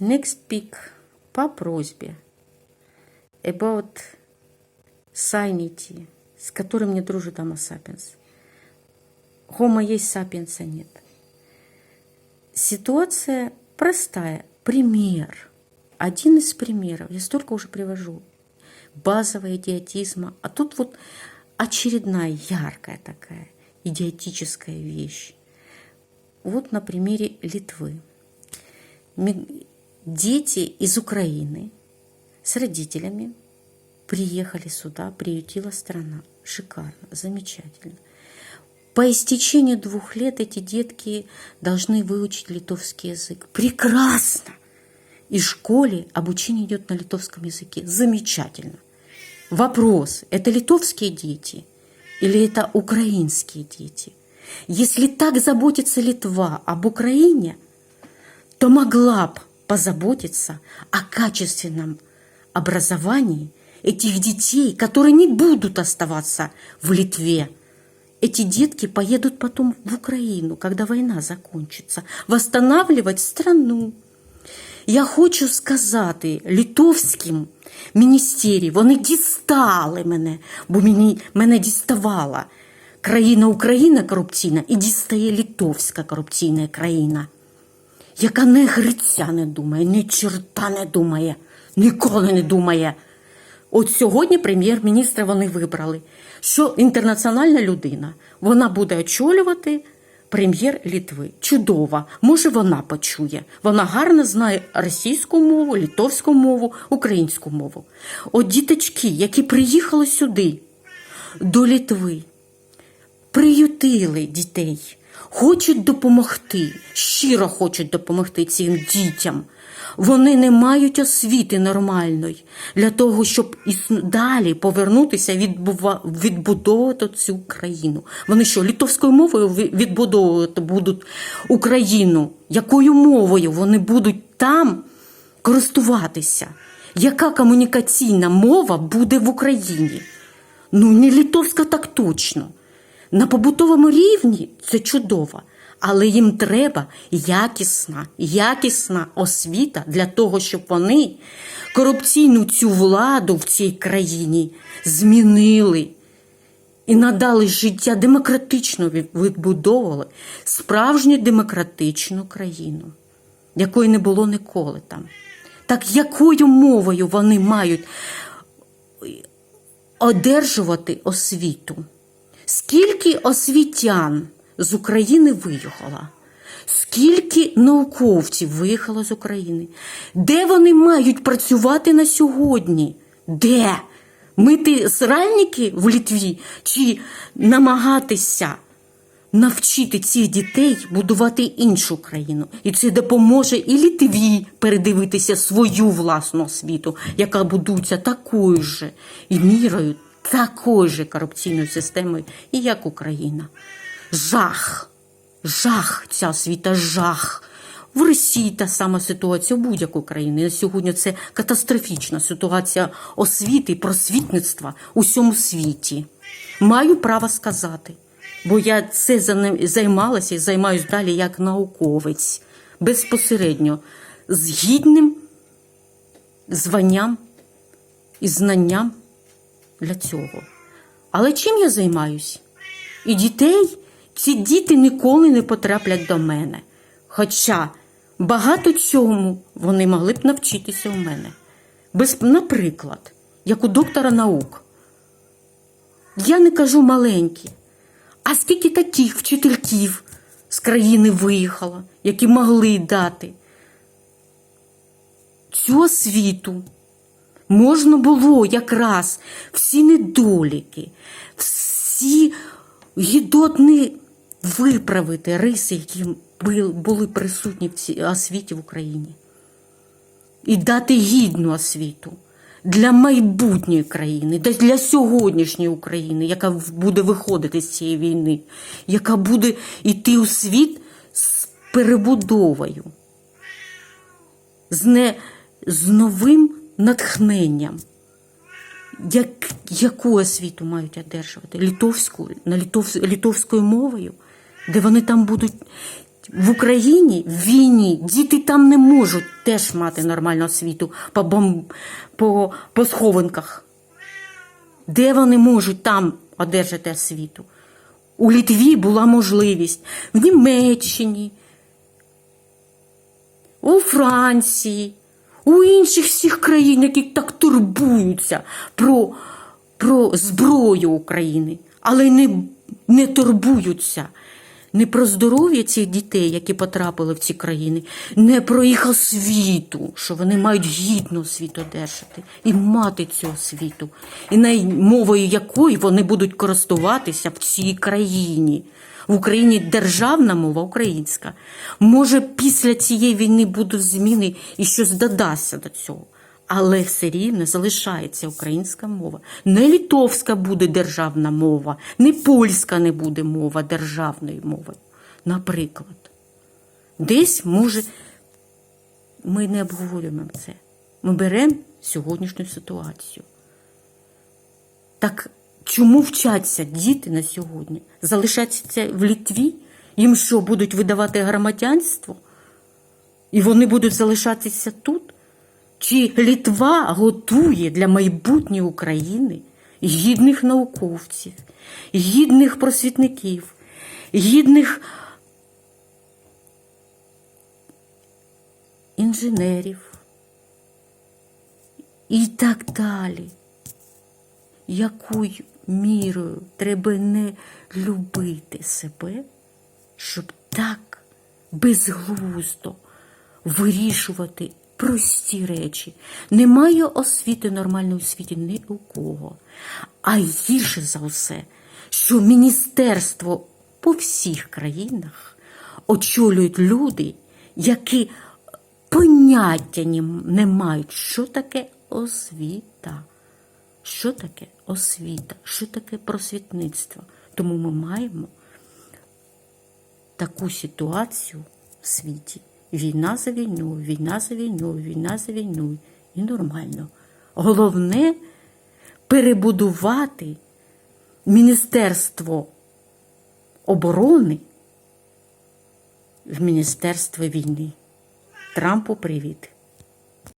Next speak по просьбе about sanity, с которым не дружит Homo sapiens. Homo есть, сапиенса нет. Ситуация простая. Пример. Один из примеров. Я столько уже привожу. Базового идиотизма. А тут вот очередная яркая такая идиотическая вещь. Вот на примере Литвы. Дети из Украины с родителями приехали сюда, приютила страна. Шикарно, замечательно. По истечению двух лет эти детки должны выучить литовский язык. Прекрасно! И в школе обучение идет на литовском языке. Замечательно. Вопрос, это литовские дети или это украинские дети? Если так заботится Литва об Украине, то могла бы позаботиться о качественном образовании этих детей, которые не будут оставаться в Литве. Эти детки поедут потом в Украину, когда війна закончиться, восстанавливать страну. Я хочу сказати литовським міністерії, вони дістали мене, бо мені, мене діставала країна Україна корупційна і дістає литовська корупційна країна, Яка не гриця не думає, ні чорта не думає, ніколи не думає. От сьогодні прем'єр-міністра вони вибрали, що інтернаціональна людина вона буде очолювати прем'єр Літви. Чудова. Може, вона почує. Вона гарно знає російську мову, літовську мову, українську мову. От діточки, які приїхали сюди, до Літви, приютили дітей, хочуть допомогти, щиро хочуть допомогти цим дітям. Вони не мають освіти нормальної для того, щоб далі повернутися відбудовувати цю країну. Вони що, літовською мовою відбудовувати будуть Україну? Якою мовою вони будуть там користуватися? Яка комунікаційна мова буде в Україні? Ну, не літовська так точно. На побутовому рівні це чудово, але їм треба якісна, якісна освіта для того, щоб вони корупційну цю владу в цій країні змінили і надали життя демократично відбудовували справжню демократичну країну, якої не було ніколи там. Так якою мовою вони мають одержувати освіту? Скільки освітян з України виїхало? Скільки науковців виїхало з України? Де вони мають працювати на сьогодні? Де? Мити сральники в Літві чи намагатися навчити цих дітей будувати іншу країну? І це допоможе і Літві передивитися свою власну освіту, яка будується такою ж і мірою, такою же корупційною системою, і як Україна. Жах. Жах, ця освіта, жах. В Росії та сама ситуація у будь-якої країни. На сьогодні це катастрофічна ситуація освіти просвітництва у всьому світі. Маю право сказати, бо я це займалася і займаюся далі як науковець, безпосередньо з гідним званням і знанням для цього. Але чим я займаюсь? І дітей, ці діти ніколи не потраплять до мене. Хоча багато чому вони могли б навчитися у мене. Без, наприклад, як у доктора наук. Я не кажу маленькі, а скільки таких вчительків з країни виїхало, які могли дати цю освіту можна було якраз всі недоліки, всі гідотні виправити риси, які були присутні в цій освіті в Україні. І дати гідну освіту для майбутньої країни, для сьогоднішньої України, яка буде виходити з цієї війни, яка буде йти у світ з перебудовою з, не, з новим натхненням. Як, яку освіту мають одержувати? Літовську, на літов, літовською мовою, де вони там будуть в Україні в війні діти там не можуть теж мати нормальну освіту по, бом... по... по схованках. Де вони можуть там одержати освіту? У Літві була можливість, в Німеччині, у Франції, у інших всіх країн, які так турбуються про, про зброю України, але не, не турбуються не про здоров'я цих дітей, які потрапили в ці країни, не про їх освіту, що вони мають гідну освіту одержати і мати цю освіту, і мовою якої вони будуть користуватися в цій країні. В Україні державна мова українська. Може, після цієї війни будуть зміни і щось додасться до цього. Але все рівно залишається українська мова. Не літовська буде державна мова, не польська не буде мова державною мовою. Наприклад, десь може ми не обговорюємо це. Ми беремо сьогоднішню ситуацію. Так чому вчаться діти на сьогодні? Залишаться в Літві? Їм що, будуть видавати громадянство? І вони будуть залишатися тут? Чи Літва готує для майбутньої України гідних науковців, гідних просвітників, гідних інженерів і так далі? Якою мірою треба не любити себе, щоб так безглуздо вирішувати прості речі. Немає освіти нормальної у світі ні у кого. А гірше за все, що міністерство по всіх країнах очолюють люди, які поняття не мають, що таке освіта. Що таке освіта? Що таке просвітництво? Тому ми маємо таку ситуацію в світі. Війна за війну, війна за війну, війна за війною. І нормально. Головне перебудувати Міністерство оборони в Міністерство війни. Трампу привіт.